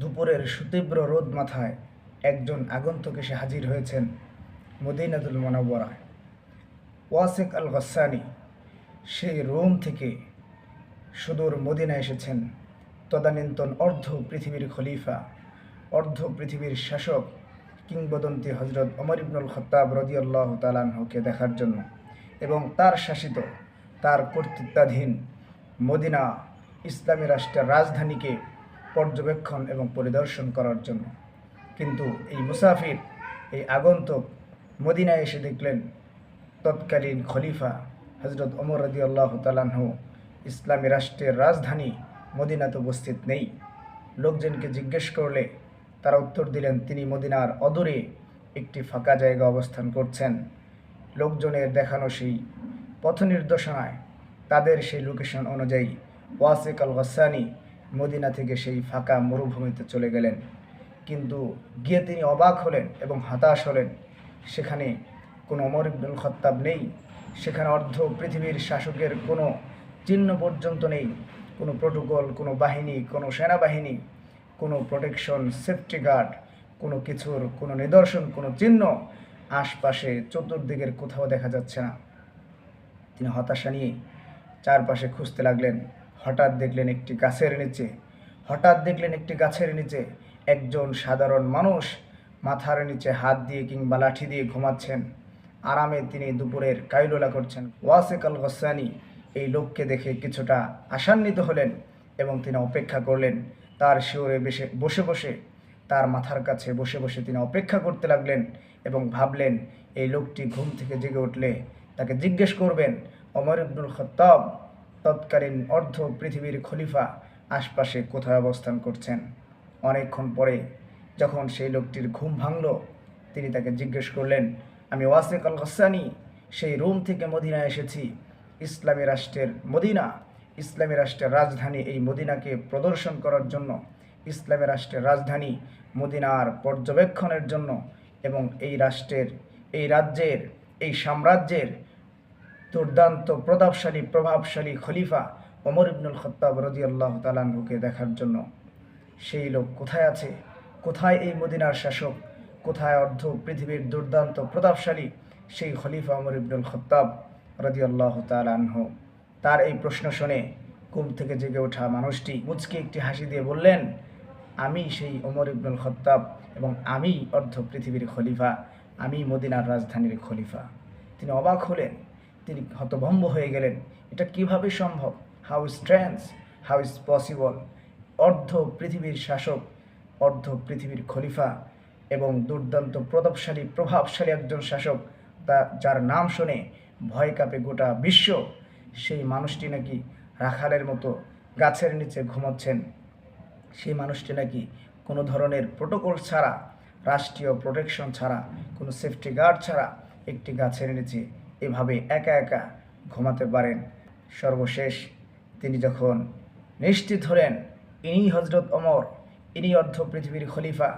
দুপুরের সুতীব্র রোদ মাথায় একজন আগন্তুক এসে হাজির হয়েছেন মদিনাতুল মনোবরায় ওয়াসেক আল গসানি সেই রোম থেকে সুদূর মদিনা এসেছেন। তদানীন্তন অর্ধ পৃথিবীর খলিফা, অর্ধ পৃথিবীর শাসক কিংবদন্তি হজরত অমর ইবনুল খত্তাব রদিয়াল্লাহ তালানহকে দেখার জন্য এবং তার শাসিত, তার কর্তৃত্বাধীন মদিনা ইসলামী রাষ্ট্রের রাজধানীকে পর্যবেক্ষণ এবং পরিদর্শন করার জন্য। কিন্তু এই মুসাফির, এই আগন্তুক মদিনায় এসে দেখলেন তৎকালীন খলিফা হজরত অমর রদি আল্লাহ তালাহ ইসলামী রাষ্ট্রের রাজধানী মদিনাতে উপস্থিত নেই। লোকজনকে জিজ্ঞেস করলে তারা উত্তর দিলেন, তিনি মদিনার অদূরে একটি ফাঁকা জায়গা অবস্থান করছেন। লোকজনের দেখানো সেই পথ নির্দেশনায় তাদের সেই লোকেশন অনুযায়ী ওয়াসেক আল গাসানি মদিনা থেকে সেই ফাঁকা মরুভূমিতে চলে গেলেন। কিন্তু গিয়ে তিনি অবাক হলেন এবং হতাশ হলেন। সেখানে কোনো অমর ইবনুল খত্তাব নেই। সেখানে অর্ধ পৃথিবীর শাসকের কোনো চিহ্ন পর্যন্ত নেই। কোনো প্রোটোকল, কোনো বাহিনী, কোনো সেনাবাহিনী, কোনো প্রোটেকশন, সেফটি গার্ড, কোনো কিছুর, কোনো নিদর্শন, কোনো চিহ্ন আশপাশে চতুর্দিকের কোথাও দেখা যাচ্ছে না। তিনি হতাশা নিয়ে চারপাশে খুঁজতে লাগলেন। হঠাৎ দেখলেন একটি গাছের নিচে। হঠাৎ দেখলেন একটি গাছের নিচে। একজন সাধারণ মানুষ মাথার নিচে হাত দিয়ে কিংবা লাঠি দিয়ে ঘুমাচ্ছেন। আরামে তিনি দুপুরের কাইলোলা করছেন। ওয়াসেক আল এই লোককে দেখে কিছুটা আশান্বিত হলেন এবং তিনি অপেক্ষা করলেন। তার শিওরে বেশে, বসে বসে, তার মাথার কাছে বসে বসে তিনি অপেক্ষা করতে লাগলেন এবং ভাবলেন, এই লোকটি ঘুম থেকে জেগে উঠলে তাকে জিজ্ঞেস করবেন অমর ইবনুল খত্তাব তৎকালীন অর্ধ পৃথিবীর খলিফা আশপাশে কোথায় অবস্থান করছেন? অনেকক্ষণ পরে যখন সেই লোকটির ঘুম ভাঙল, তিনি তাকে জিজ্ঞেস করলেন, আমি ওয়াসেক আল গসানি সেই রোম থেকে মদিনা এসেছি। ইসলামী রাষ্ট্রের মদিনা, ইসলামী রাষ্ট্রের রাজধানী এই মদিনাকে প্রদর্শন করার জন্য, ইসলামী রাষ্ট্রের রাজধানী মদিনার পর্যবেক্ষণের জন্য এবং এই রাষ্ট্রের, এই রাজ্যের, এই সাম্রাজ্যের দুর্দান্ত প্রতাপশালী, প্রভাবশালী খলিফা অমর ইবনুল খত্তাব রদি আল্লাহ তালানহুকে দেখার জন্য। সেই লোক কোথায় আছে? কোথায় এই মদিনার শাসক? কোথায় অর্ধ পৃথিবীর দুর্দান্ত প্রতাপশালী সেই খলিফা অমর ইবনুল খত্তাব রদি আল্লাহ তালানহু তার এই প্রশ্ন শুনে ঘুম থেকে জেগে ওঠা মানুষটি মুচকে একটি হাসি দিয়ে বললেন, আমি সেই ওমর ইবনুল খত্তাব এবং আমি অর্ধ পৃথিবীর খলিফা, আমি মদিনার রাজধানীর খলিফা। তিনি অবাক হলেন। তিনি হতভম্ব হয়ে গেলেন। এটা কীভাবে সম্ভব? How strange how is possible অর্ধ পৃথিবীর শাসক, অর্ধ পৃথিবীর খলিফা এবং দুর্দান্ত প্রতাপশালী, প্রভাবশালী একজন শাসক, তা যার নাম শুনে ভয় কাঁপে গোটা বিশ্ব। সেই মানুষটি নাকি রাখালের মতো গাছের নিচে ঘুমাচ্ছেন। সেই মানুষটি নাকি কোনো ধরনের প্রোটোকল ছাড়া, রাষ্ট্রীয় প্রোটেকশন ছাড়া, কোনো সেফটি গার্ড ছাড়া একটি গাছের নিচে এভাবে একা একা ঘুমাতে পারেন। সর্বশেষ তিনি যখন নিশ্চিত হলেন ইনি হজরত অমর ইনি অর্ধ পৃথিবীর খলিফা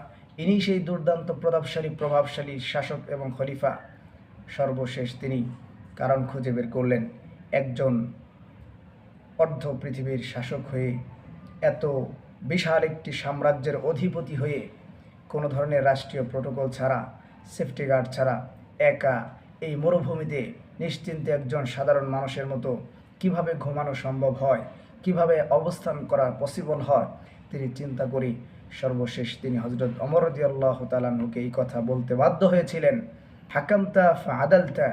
ইনি সেই দুর্দান্ত প্রতাপশালী, প্রভাবশালী শাসক এবং খলিফা, সর্বশেষ তিনি কারণ খুঁজে বের করলেন একজন অর্ধ পৃথিবীর শাসক হয়ে, এত বিশাল একটি সাম্রাজ্যের অধিপতি হয়ে, কোনো ধরনের রাষ্ট্রীয় প্রোটোকল ছাড়া, সেফটি গার্ড ছাড়া একা এই মরুভূমিতে নিশ্চিন্তে একজন সাধারণ মানুষের মতো কীভাবে ঘুমানো সম্ভব হয়, কীভাবে অবস্থান করা পসিবল হয়, তিনি চিন্তা করি সর্বশেষ তিনি হজরত অমর আল্লাহ তালাহুকে এই কথা বলতে বাধ্য হয়েছিলেন। হাকামতা ফা আদালতা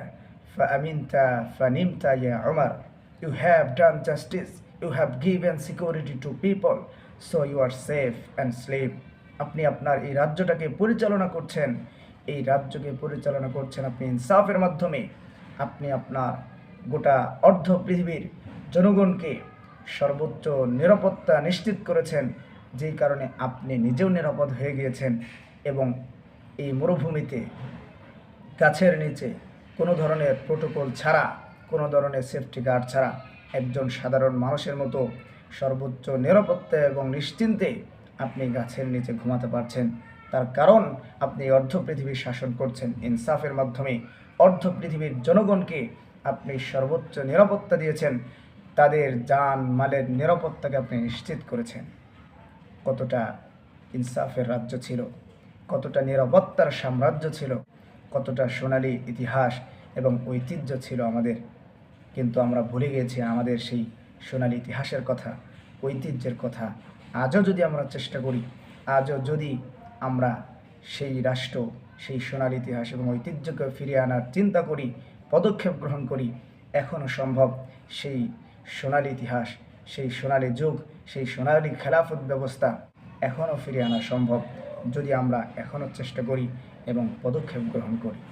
ফা আমিনতা ফা নিমতা ইয়া অমর you have done justice you have given security to people so you are safe and sleep আপনি আপনার এই রাজ্যটাকে পরিচালনা করছেন এই রাজ্যকে পরিচালনা করছেন আপনি ইনসাফের মাধ্যমে। আপনি আপনার গোটা অর্ধ পৃথিবীর জনগণকে সর্বোচ্চ নিরাপত্তা নিশ্চিত করেছেন, যেই কারণে আপনি নিজেও নিরাপদ হয়ে গিয়েছেন এবং এই মরুভূমিতে গাছের নিচে কোনো ধরনের প্রোটোকল ছাড়া, কোনো ধরনের সেফটি গার্ড ছাড়া একজন সাধারণ মানুষের মতো সর্বোচ্চ নিরাপত্তা এবং নিশ্চিন্তে আপনি গাছের নিচে ঘুমাতে পারছেন। তার কারণ আপনি অর্ধ পৃথিবীর শাসন করছেন। ইনসাফের মাধ্যমে অর্ধ পৃথিবীর জনগণকে আপনি সর্বোচ্চ নিরাপত্তা দিয়েছেন। তাদের যান মালের নিরাপত্তাকে আপনি নিশ্চিত করেছেন। কতটা ইনসাফের রাজ্য ছিল, কতটা নিরাপত্তার সাম্রাজ্য ছিল, কতটা সোনালী ইতিহাস এবং ঐতিহ্য ছিল আমাদের। কিন্তু আমরা ভুলে গিয়েছি আমাদের সেই সোনালী ইতিহাসের কথা, ঐতিহ্যের কথা। আজও যদি আমরা চেষ্টা করি, আজও যদি আমরা সেই রাষ্ট্র, সেই সোনার ইতিহাস এবং ঐতিহ্যকে ফিরিয়ে আনার চিন্তা করি, পদক্ষেপ গ্রহণ করি এখনও সম্ভব সেই সোনালি ইতিহাস, সেই সোনালি যুগ, সেই সোনালি খেলাফত ব্যবস্থা এখনও ফিরিয়ে আনা সম্ভব যদি আমরা এখনও চেষ্টা করি এবং পদক্ষেপ গ্রহণ করি।